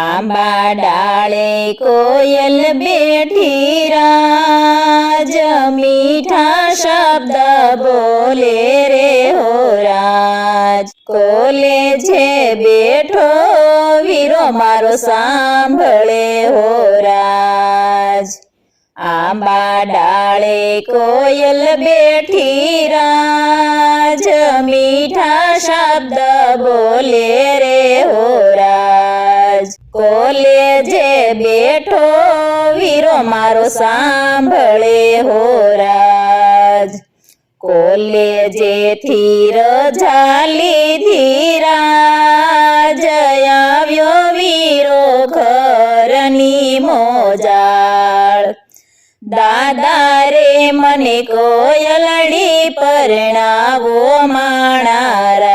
આંબા ડાળે કોયલ બેઠી રાજ મીઠા શબ્દ બોલે રે હો રાજ. કોલે છે બેઠો વીરો મારો સાંભળે હો રાજ. આંબા ડાળે કોયલ બેઠી રાજ મીઠા શબ્દ બોલે રે હો રાજ. કોલે જે બેઠો વીરો મારો સાંભળે હો રાજ. કોલે જેથી રજાલી ધીરા આવ્યો વીરો ઘરની મોજાળ. દાદા રે મને કોયલડી પરણાવો માણારાજ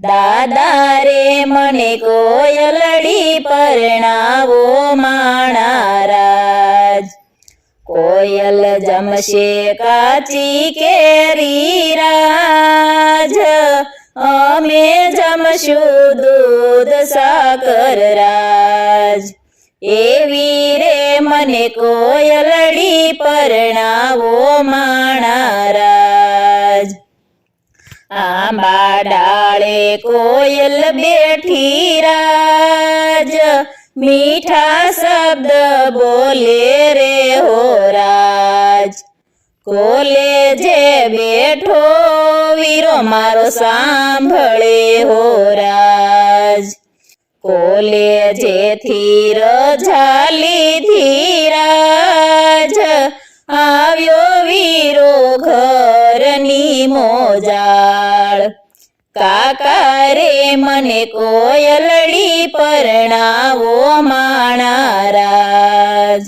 દાદા રે મને કોયલડી પરણાવો માણારાજ. કોયલ જમશે કાચી કેરી રાજ. અમે જમશું દૂધ સાકર રાજ. એવી રે મને કોયલડી પરણાવો માણારાજ. આંબા ડાળે કોયલ બેઠી રાજ મીઠા શબ્દ બોલે રે હો રાજ. કોલે જે બેઠો વીરો મારો સાંભળે હો રાજ. કોલે જેથી રજાલી ધીરાજ આવ્યો વીરો ઘરની મોજાળ. કાકા રે મને કોયલડી પરણાવો માણારાજ.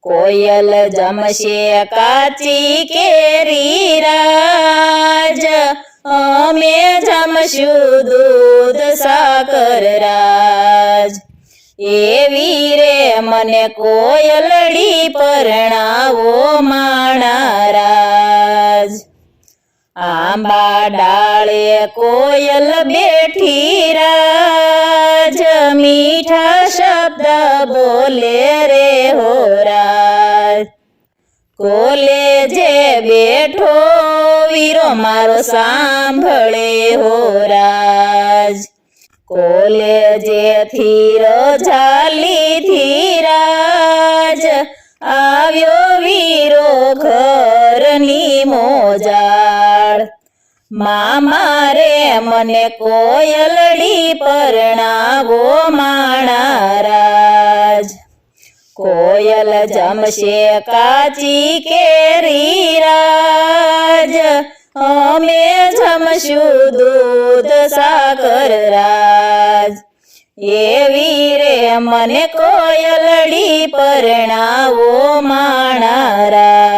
કોયલ જમશે કાચી કેરી રાજ. અમે જમશું દૂધ સાકર રાજ. એવી રે મને કોયલડી પરણાવો માણારાજ. આંબા ડાળે કોયલ બેઠી રાજ. મીઠા શબ્દ બોલે રે હો રાજ. કોલે જે બેઠો વીરો મારો સાંભળે હો રાજ. કોલે જેથી રજાલી ધીરાજ આવ્યો મામા રે મને કોયલડી પરણાવો માણારાજ. કોયલ જમશે કાચી કેરી રાજ. અમે જમશું દૂધ સાકર રાજ. એવી રે મને કોયલડી પરણાવો માણારાજ.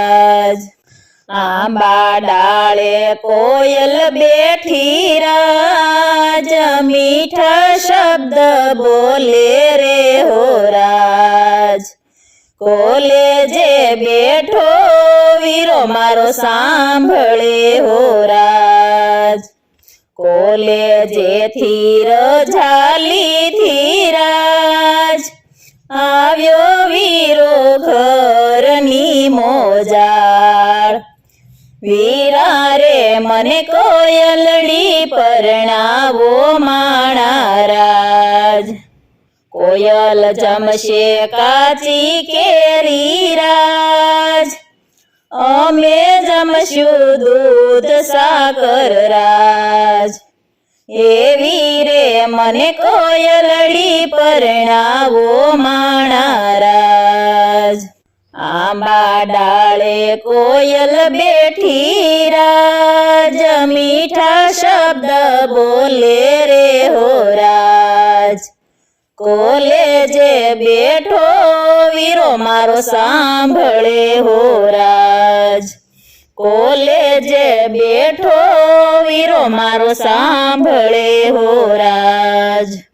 આંબા ડાળે કોયલ બેઠી રાજ, મીઠા શબ્દ બોલે રે હો રાજ. કોલે જે બેઠો વીરો મારો સાંભળે હો રાજ. કોલે જેથી રજાલી ધીરાજ આવ્યો વીરો ઘરની મોજાળ વીરા રે મને કોયલડી પરણાવો માણારાજ. કોયલ જમશે કાચી કેરી રાજ અમે જમશું દૂધ સાકર રાજ એવી રે મને કોયલડી પરણાવો માણારાજ. આંબા ડાળે કોયલ બેઠી રાજ. મીઠા શબ્દ બોલે રે હો રાજ. કોલે જે બેઠો વીરો મારો સાંભળે હો રાજ. કોલે જે બેઠો વીરો મારો સાંભળે હો રાજ.